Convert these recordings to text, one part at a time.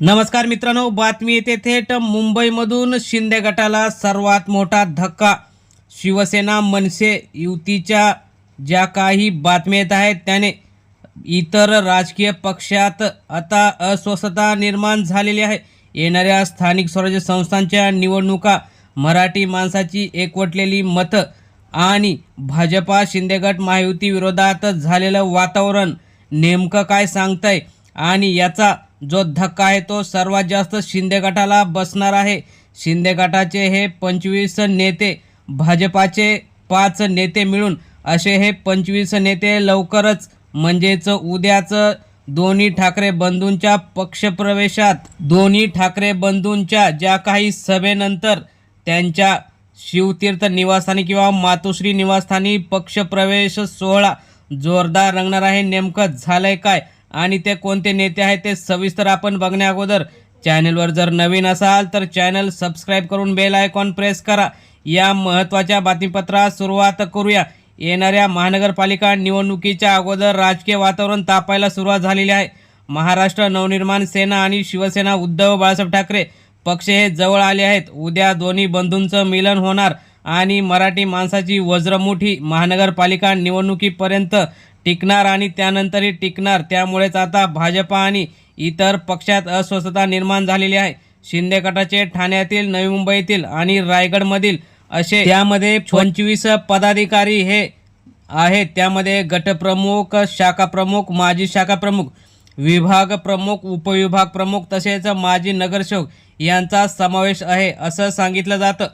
नमस्कार मित्रांनो बातमी येते थेट. मुंबईमधून शिंदे गटाला सर्वात मोठा धक्का. शिवसेना मनसे युतीच्या ज्या काही बातम्या येत आहेत त्याने इतर राजकीय पक्षात आता अस्वस्थता निर्माण झालेली आहे. येणाऱ्या स्थानिक स्वराज्य संस्थांच्या निवडणुका मराठी माणसाची एकवटलेली मतं आणि भाजपा शिंदेगट महायुती विरोधात झालेलं वातावरण नेमकं काय सांगतंय आणि याचा जो धक्का आहे तो सर्वात जास्त शिंदे गटाला बसणार आहे. शिंदे गटाचे हे पंचवीस नेते भाजपाचे पाच नेते मिळून असे हे पंचवीस नेते लवकरच म्हणजेच उद्याच दोन्ही ठाकरे बंधूंच्या पक्षप्रवेशात दोन्ही ठाकरे बंधूंच्या ज्या काही सभेनंतर त्यांच्या शिवतीर्थ निवासस्थानी किंवा मातोश्री निवासस्थानी पक्षप्रवेश सोहळा जोरदार रंगणार आहे. नेमकं झालंय काय? आणि ते कोणते नेते आहेत ते सविस्तर आपण बघण्या अगोदर. चॅनलवर जर नवीन असाल तर चॅनल सबस्क्राईब करून बेल आयकॉन प्रेस करा. या महत्त्वाच्या बातमीपत्रास सुरुवात करूया. येणाऱ्या महानगरपालिका निवडणुकीच्या अगोदर राजकीय वातावरण तापायला सुरुवात झालेली आहे. महाराष्ट्र नवनिर्माण सेना आणि शिवसेना उद्धव बाळासाहेब ठाकरे पक्ष हे जवळ आले आहेत. उद्या दोन्ही बंधूंचं मिलन होणार आणि मराठी माणसाची वज्रमुठी महानगरपालिका निवडणुकीपर्यंत टिकणार आणि त्यानंतरही टिकणार. त्यामुळेच आता भाजपा आणि इतर पक्षात अस्वस्थता निर्माण झालेली आहे. शिंदे गटाचे ठाण्यातील नवी मुंबईतील आणि रायगडमधील असे त्यामध्ये पंचवीस पदाधिकारी हे आहेत. त्यामध्ये गटप्रमुख शाखा प्रमुख माजी शाखा प्रमुख विभाग प्रमुख उपविभाग प्रमुख तसेच माजी नगरसेवक यांचा समावेश आहे असं सांगितलं जातं.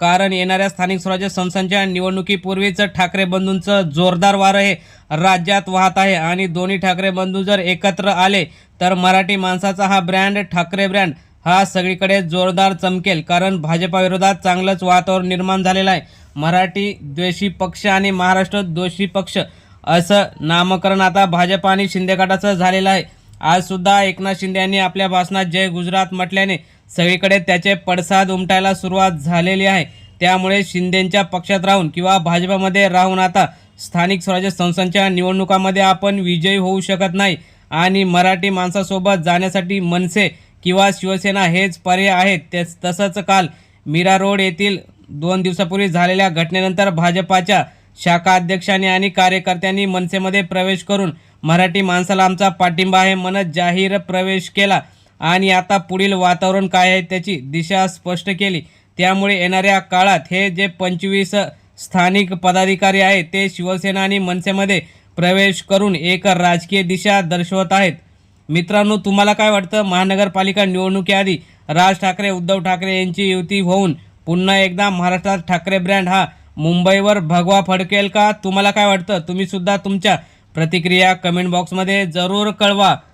कारण येणाऱ्या स्थानिक स्वराज्य संस्थांच्या निवडणुकीपूर्वीच ठाकरे बंधूंचं जोरदार वारं हे राज्यात वाहत आहे. आणि दोन्ही ठाकरे बंधू जर एकत्र आले तर मराठी माणसाचा हा ब्रँड ठाकरे ब्रँड हा सगळीकडे जोरदार चमकेल. कारण भाजपाविरोधात चांगलंच वातावरण निर्माण झालेलं आहे. मराठी द्वेषी पक्ष आणि महाराष्ट्र द्वेषी पक्ष असं नामकरण आता भाजप आणि शिंदे गटाचं झालेलं आहे. आजसुद्धा एकनाथ शिंदे यांनी आपल्या भाषणात जय गुजरात म्हटल्याने सगळीकडे त्याचे पडसाद उमटायला सुरुवात झालेली आहे. त्यामुळे शिंदेंच्या पक्षात राहून किंवा भाजपामध्ये राहून आता स्थानिक स्वराज्य संस्थांच्या निवडणुकामध्ये आपण विजयी होऊ शकत नाही. आणि मराठी माणसासोबत जाण्यासाठी मनसे किंवा शिवसेना हेच पर्याय आहेत. ते तसंच काल मीरा रोड येथील दोन दिवसापूर्वी झालेल्या घटनेनंतर भाजपाच्या शाखा अध्यक्षांनी आणि कार्यकर्त्यांनी मनसेमध्ये प्रवेश करून मराठी माणसाला आमचा पाठिंबा आहे म्हणत जाहीर प्रवेश केला. आणि आता पुढील वातावरण काय आहे त्याची दिशा स्पष्ट केली. त्यामुळे येणाऱ्या काळात हे जे पंचवीस स्थानिक पदाधिकारी आहेत ते शिवसेना आणि मनसेमध्ये प्रवेश करून एक राजकीय दिशा दर्शवत आहेत. मित्रांनो तुम्हाला काय वाटतं? महानगरपालिका निवडणुकीआधी राज ठाकरे उद्धव ठाकरे यांची युती होऊन पुन्हा एकदा महाराष्ट्रात ठाकरे ब्रँड हा मुंबईवर भगवा फडकेल का? तुम्हाला काय वाटतं? तुम्हीसुद्धा तुमच्या प्रतिक्रिया कमेंट बॉक्समध्ये जरूर कळवा.